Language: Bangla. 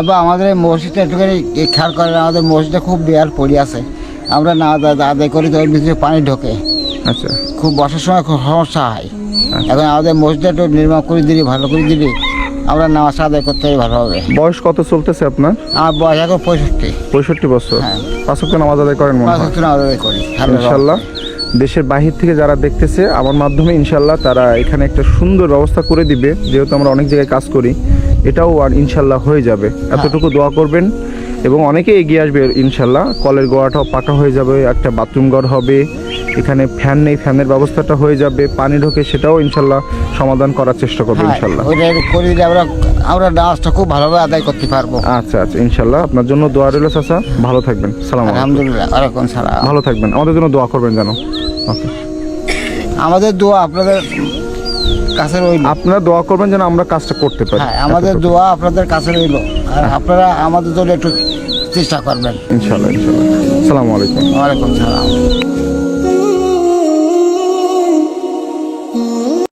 এবং আমাদের এই মসজিদটা একটুখানি খেয়াল করেন আমাদের মসজিদটা খুব বেয়ার পড়ে আছে। আমরা না আদায় করি তো ভিতরে পানি ঢোকে। আচ্ছা। খুব বর্ষার সময় খুব সমস্যা হয়। এখন আমাদের মসজিদটা একটু নির্মাণ করে দিলি ভালো করে দিলি আমরা নামাজ আদায় করতে পারি ভালো হবে বয়স কত চলতেছে আপনার? আমার বয়স এখন পঁয়ষট্টি। পঁয়ষট্টি বছর। হ্যাঁ। পাঁচ ওয়াক্ত নামাজ আদায় করেন পাঁচ নামাজ আদায় করি ইনশাল্লাহ। দেশের বাহির থেকে যারা দেখতেছে আমার মাধ্যমে ইনশাল্লাহ তারা এখানে একটা সুন্দর ব্যবস্থা করে দিবে যেহেতু আমরা অনেক জায়গায় কাজ করি। এটাও আর ইনশাল্লাহ হয়ে যাবে। এতটুকু দোয়া করবেন এবং অনেকে এগিয়ে আসবে ইনশাল্লাহ। কলের গোড়াটাও পাকা হয়ে যাবে একটা বাথরুম ঘর হবে এখানে ফ্যান নেই ফ্যানের ব্যবস্থাটা হয়ে যাবে পানি ঢোকে সেটাও ইনশাল্লাহ সমাধান করার চেষ্টা করবে হ্যাঁ, ইনশাল্লাহ। করে দিলে আমরা আমরা নামাজটা খুব ভালোভাবে আদায় করতে পারব। আচ্ছা আচ্ছা ইনশাল্লাহ। আপনার জন্য দোয়া রইল চাচা। ভালো থাকবেন। সালাম। আলহামদুলিল্লাহ ওয়ালাইকুম সালাম। ভালো থাকবেন। আমাদের জন্য দোয়া করবেন যেন। ওকে। আমাদের দোয়া আপনাদের কাছে রইল আপনারা দোয়া করবেন যেন আমরা কাজটা করতে পারি। হ্যাঁ আমাদের দোয়া আপনাদের কাছে রইল আর আপনারা আমাদের জন্য একটু চেষ্টা করবেন। ইনশাল্লাহ ইনশাল্লাহ সালামু আলাইকুম। ওয়ালাইকুম সালাম।